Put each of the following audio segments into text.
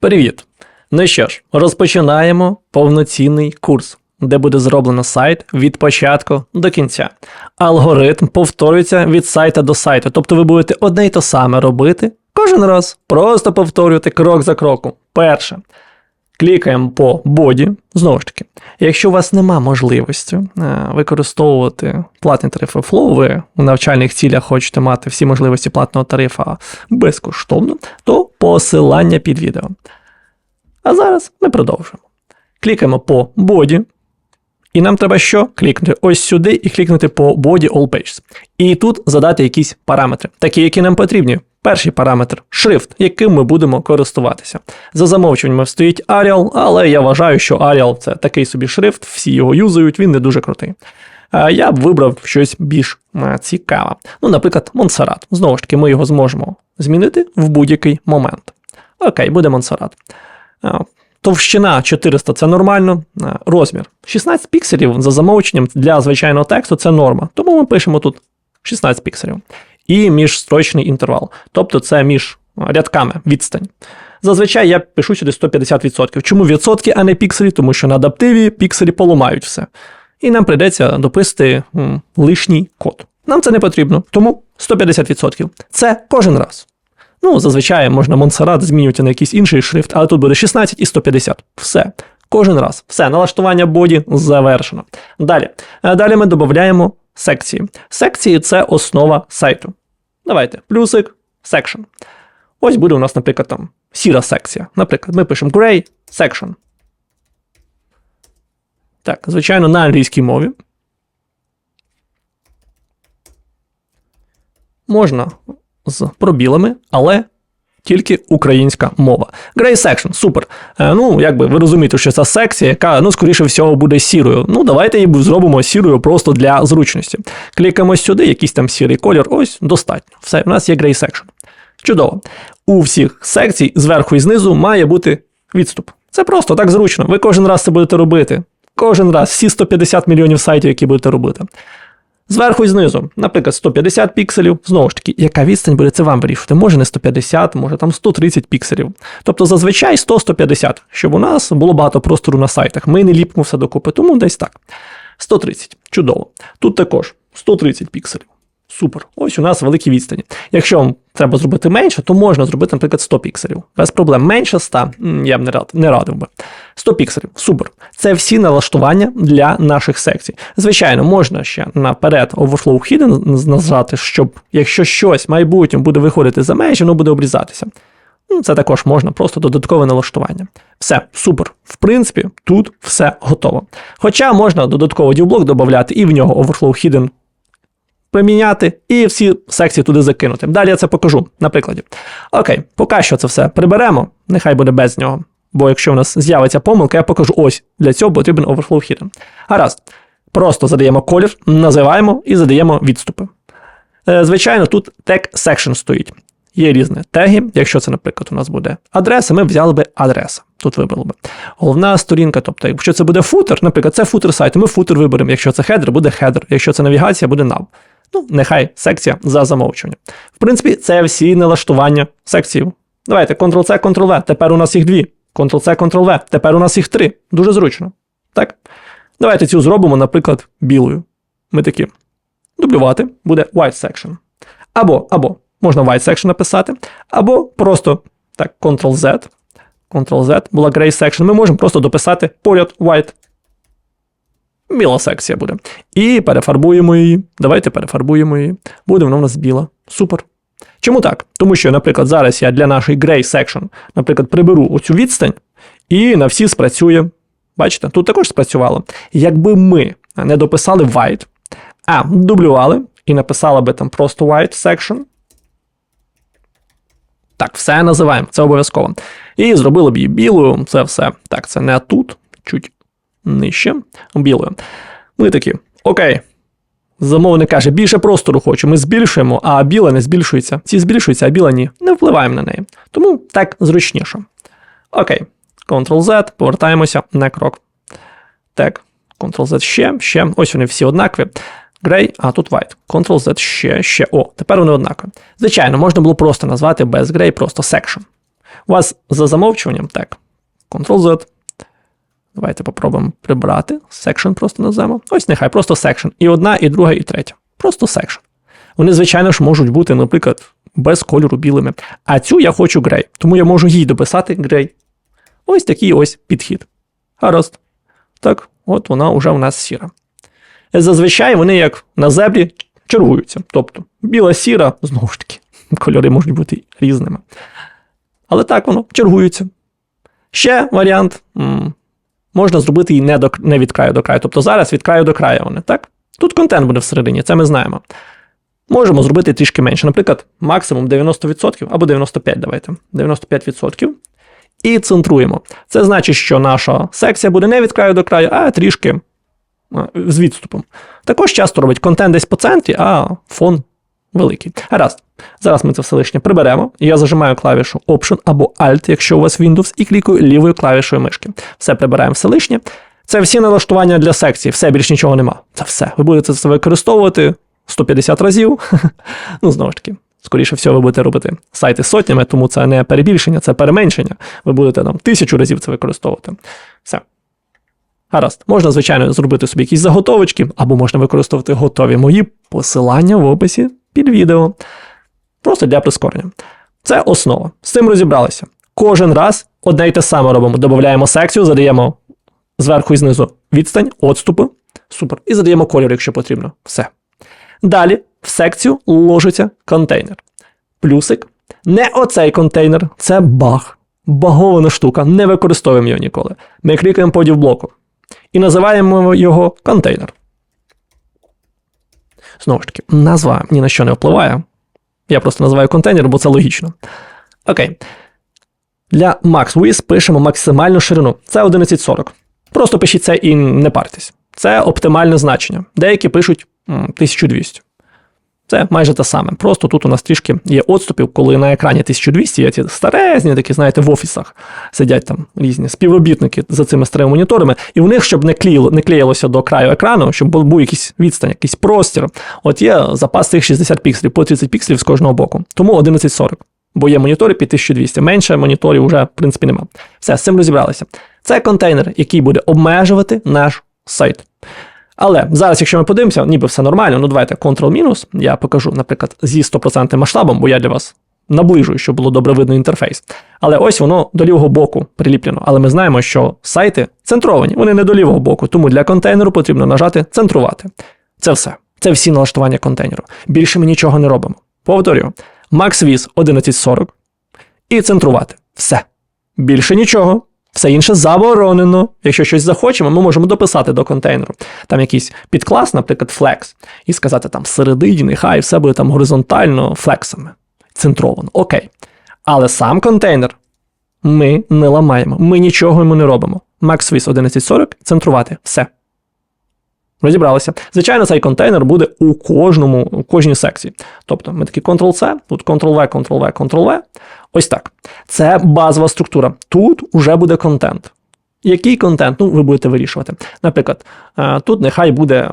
Привіт! Ну що ж, розпочинаємо повноцінний курс, де буде зроблено сайт від початку до кінця. Алгоритм повторюється від сайта до сайту, тобто ви будете одне й те саме робити кожен раз. Просто повторювати крок за кроком. Перше. Клікаємо по боді. Знову ж таки, якщо у вас нема можливості е, використовувати платний тариф Flow, ви у навчальних цілях хочете мати всі можливості платного тарифа безкоштовно, то посилання під відео. А зараз ми продовжуємо. Клікаємо по боді. І нам треба що? Клікнути ось сюди і клікнути по Body All Pages. І тут задати якісь параметри, такі, які нам потрібні. Перший параметр шрифт, яким ми будемо користуватися. За замовчуванням стоїть Arial, але я вважаю, що Arial це такий собі шрифт, всі його юзають, він не дуже крутий. Я б вибрав щось більш цікаве. Ну, наприклад, Montserrat. Знову ж таки, ми його зможемо змінити в будь-який момент. Окей, буде Montserrat. Е, Товщина 400 це нормально. Е, Розмір 16 пікселів за замовченням для звичайного тексту це норма. Тому ми пишемо тут 16 пікселів. І міжстрочний інтервал. Тобто це між рядками відстань. Зазвичай я пишу сюди 150%. Чому відсотки, а не пікселі? Тому що на адаптиві пікселі поламають все. І нам прийдеться дописати лишній код. Нам це не потрібно, тому 150%. Це кожен раз. Ну, зазвичай можна Монсеррат змінювати на якийсь інший шрифт, але тут буде 16 і 150. Все. Кожен раз. Все, налаштування боді завершено. Далі. Е, Далі ми додаємо секції. Секції це основа сайту. Давайте, плюсик, section. Ось буде у нас, наприклад, там сіра секція. Наприклад, ми пишемо gray section. Так, звичайно, на англійській мові. Можна з пробілами, але тільки українська мова. Grey Section, супер. Е, ну, якби ви розумієте, що це секція, яка, ну, скоріше всього, буде сірою. Ну, давайте її зробимо сірою просто для зручності. Клікаємо сюди, якийсь там сірий колір, ось достатньо. Все, у нас є Grey Section. Чудово. У всіх секцій зверху і знизу має бути відступ. Це просто так зручно. Ви кожен раз це будете робити. Кожен раз, всі 150 мільйонів сайтів, які будете робити. Зверху і знизу, наприклад, 150 пікселів. Знову ж таки, яка відстань буде це вам вирішувати? Може не 150, може там 130 пікселів. Тобто зазвичай 100-150, щоб у нас було багато простору на сайтах. Ми не ліпимо все докупи, тому десь так. 130. Чудово. Тут також 130 пікселів. Супер. Ось у нас великі відстані. Якщо вам треба зробити менше, то можна зробити, наприклад, 100 пікселів. Без проблем. Менше 100 я б не радив би. 100 пікселів. Супер. Це всі налаштування для наших секцій. Звичайно, можна ще наперед Overflow Hidden нажати, щоб якщо щось в майбутньому буде виходити за межі, воно буде обрізатися. Ну, Це також можна, просто додаткове налаштування. Все, супер. В принципі, тут все готово. Хоча можна додатково дівблок додати і в нього Overflow Hidden приміняти і всі секції туди закинути. Далі я це покажу на прикладі. Окей, поки що це все приберемо, нехай буде без нього. Бо якщо в нас з'явиться помилка, я покажу ось для цього потрібен Overflow Hidden. Гаразд. Просто задаємо колір, називаємо і задаємо відступи. Е, Звичайно, тут тег section стоїть. Є різні теги. Якщо це, наприклад, у нас буде адреса, ми взяли би адреса. Тут вибрали би. Головна сторінка, тобто, якщо це буде футер, наприклад, це футер сайту, ми футер виберемо. Якщо це хедер, буде хедер. Якщо це навігація, буде nav. Ну, нехай секція за замовчуванням. В принципі, це всі налаштування секцій. Давайте Ctrl-C, Ctrl-V. Тепер у нас їх дві. Ctrl-C, Ctrl-V. Тепер у нас їх три. Дуже зручно. Так? Давайте цю зробимо, наприклад, білою. Ми такі. Дублювати буде white section. Або, або можна white section написати, або просто так, Ctrl-Z. Ctrl-Z була gray section. Ми можемо просто дописати поряд white. Біла секція буде. І перефарбуємо її. Давайте перефарбуємо її. Буде вона у нас біла. Супер. Чому так? Тому що, наприклад, зараз я для нашої gray section, наприклад, приберу оцю відстань, і на всі спрацює. Бачите, тут також спрацювало. Якби ми не дописали white, а дублювали і написали би там просто white section. Так, все називаємо, це обов'язково. І зробили б її білою, це все. Так, це не тут, чуть нижче, білою. Ми такі, окей. Замовник каже, більше простору хочу, ми збільшуємо, а біла не збільшується. Ці збільшуються, а біла ні. Не впливаємо на неї. Тому так зручніше. Окей. Ctrl-Z, повертаємося на крок. Так, Ctrl-Z ще, ще. Ось вони всі однакові. Gray, а тут white. Ctrl-Z ще, ще. О, тепер вони однакові. Звичайно, можна було просто назвати без Gray, просто section. У вас за замовчуванням, так, Ctrl-Z. Давайте попробуємо прибрати. Section просто назвемо. Ось нехай, просто section. І одна, і друга, і третя. Просто section. Вони, звичайно ж, можуть бути, наприклад, без кольору білими. А цю я хочу грей. Тому я можу їй дописати грей. Ось такий ось підхід. Гаразд. Так, от вона вже у нас сіра. Зазвичай вони, як на зебрі, чергуються. Тобто біла сіра, знову ж таки, кольори можуть бути різними. Але так воно чергується. Ще варіант. Можна зробити її не, до, не від краю до краю. Тобто зараз від краю до краю вони, так? Тут контент буде всередині, це ми знаємо. Можемо зробити трішки менше. Наприклад, максимум 90% або 95%, давайте. 95%. І центруємо. Це значить, що наша секція буде не від краю до краю, а трішки з відступом. Також часто робить контент десь по центрі, а фон великий. Гаразд. Зараз ми це все лишнє приберемо. Я зажимаю клавішу Option або Alt, якщо у вас Windows, і клікаю лівою клавішою мишки. Все прибираємо все лишнє. Це всі налаштування для секції, все більш нічого нема. Це все. Ви будете це використовувати 150 разів. ну, знову ж таки, скоріше всього, ви будете робити сайти сотнями, тому це не перебільшення, це переменшення. Ви будете там тисячу разів це використовувати. Все. Гаразд, можна, звичайно, зробити собі якісь заготовочки, або можна використовувати готові мої посилання в описі під відео. Просто для прискорення. Це основа. З цим розібралися. Кожен раз одне й те саме робимо. Додаємо секцію, задаємо зверху і знизу відстань, отступи. Супер. І задаємо колір, якщо потрібно. Все. Далі в секцію ложиться контейнер. Плюсик. Не оцей контейнер, це баг. Багована штука, не використовуємо його ніколи. Ми клікаємо поділ блоку і називаємо його контейнер. Знову ж таки, назва ні на що не впливає. Я просто називаю контейнер, бо це логічно. Окей. Для MaxWiz пишемо максимальну ширину. Це 1140. Просто пишіть це і не партесь. Це оптимальне значення. Деякі пишуть 1200. Це майже те саме. Просто тут у нас трішки є відступів, коли на екрані 1200 є ті старезні, такі, знаєте, в офісах сидять там різні співробітники за цими старими моніторами, і в них, щоб не клеїло, не клеїлося до краю екрану, щоб був якийсь відстань, якийсь простір. От є запас цих 60 пікселів, по 30 пікселів з кожного боку. Тому 1140. Бо є монітори під 1200. Менше моніторів вже, в принципі, нема. Все, з цим розібралися. Це контейнер, який буде обмежувати наш сайт. Але зараз, якщо ми подивимося, ніби все нормально, ну давайте Ctrl-мінус, я покажу, наприклад, зі 100% масштабом, бо я для вас наближую, щоб було добре видно інтерфейс. Але ось воно до лівого боку приліплено. Але ми знаємо, що сайти центровані, вони не до лівого боку, тому для контейнеру потрібно нажати центрувати. Це все. Це всі налаштування контейнеру. Більше ми нічого не робимо. Повторюю, MaxViz 1140 і центрувати. Все. Більше нічого. Все інше заборонено. Якщо щось захочемо, ми можемо дописати до контейнеру. Там якийсь підклас, наприклад, flex, і сказати там всередині, нехай все буде там горизонтально флексами. Центровано. Окей. Але сам контейнер ми не ламаємо. Ми нічого йому не робимо. MaxSwiss 1140 центрувати. Все. Розібралися. Звичайно, цей контейнер буде у кожному, у кожній секції. Тобто ми такі Ctrl-C, тут Ctrl-V, Ctrl-V, Ctrl-V. Ось так. Це базова структура. Тут уже буде контент. Який контент? Ну, ви будете вирішувати. Наприклад, е, тут нехай буде,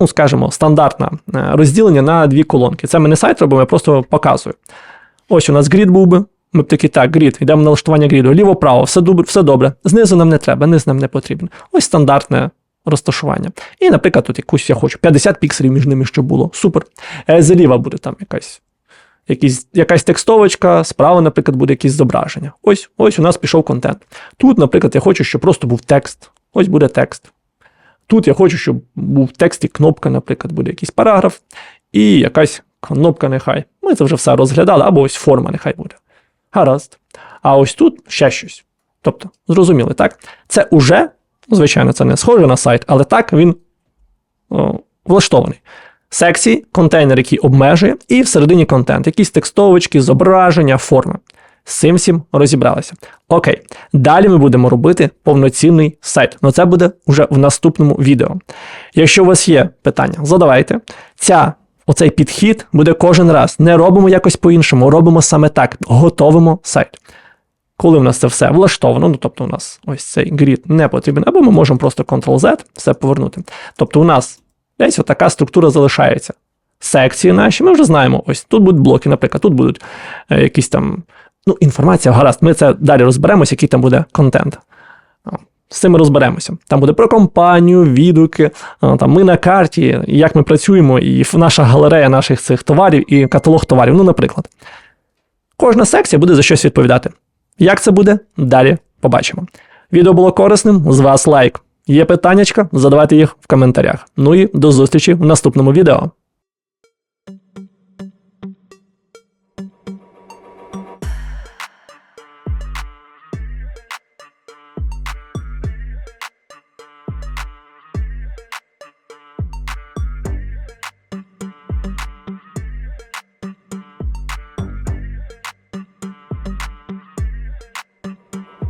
ну, скажімо, стандартне е, розділення на дві колонки. Це ми не сайт робимо, я просто показую. Ось у нас грід був би. Ми б такі, так, грід, йдемо на налаштування гріду. Ліво-право, все добре, все добре. Знизу нам не треба, низ нам не потрібно. Ось стандартне розташування. І, наприклад, тут якусь я хочу 50 пікселів між ними, щоб було. Супер. Е, Зліва буде там якась якісь, якась текстовочка, справа, наприклад, буде якесь зображення. Ось ось у нас пішов контент. Тут, наприклад, я хочу, щоб просто був текст. Ось буде текст. Тут я хочу, щоб був в тексті кнопка, наприклад, буде якийсь параграф, і якась кнопка нехай. Ми це вже все розглядали, або ось форма нехай буде. Гаразд. А ось тут ще щось. Тобто, зрозуміли, так? Це уже, ну, звичайно, це не схоже на сайт, але так він о, влаштований. Секції, контейнер, який обмежує, і всередині контент, якісь текстовочки, зображення, форми. З цим всім розібралися. Окей, далі ми будемо робити повноцінний сайт. але це буде вже в наступному відео. Якщо у вас є питання, задавайте. Ця, Оцей підхід буде кожен раз. Не робимо якось по-іншому, робимо саме так, готовимо сайт. Коли в нас це все влаштовано, ну тобто у нас ось цей грід не потрібен, або ми можемо просто Ctrl-Z все повернути. Тобто у нас десь отака структура залишається. Секції наші, ми вже знаємо, ось тут будуть блоки, наприклад, тут будуть е, якісь там Ну, інформація, гаразд, ми це далі розберемося, який там буде контент. З цим ми розберемося. Там буде про компанію, відгуки, там ми на карті, як ми працюємо, і наша галерея наших цих товарів і каталог товарів. Ну, наприклад. Кожна секція буде за щось відповідати. Як це буде? Далі побачимо. Відео було корисним, з вас лайк. Є питаннячка? Задавайте їх в коментарях. Ну і до зустрічі в наступному відео.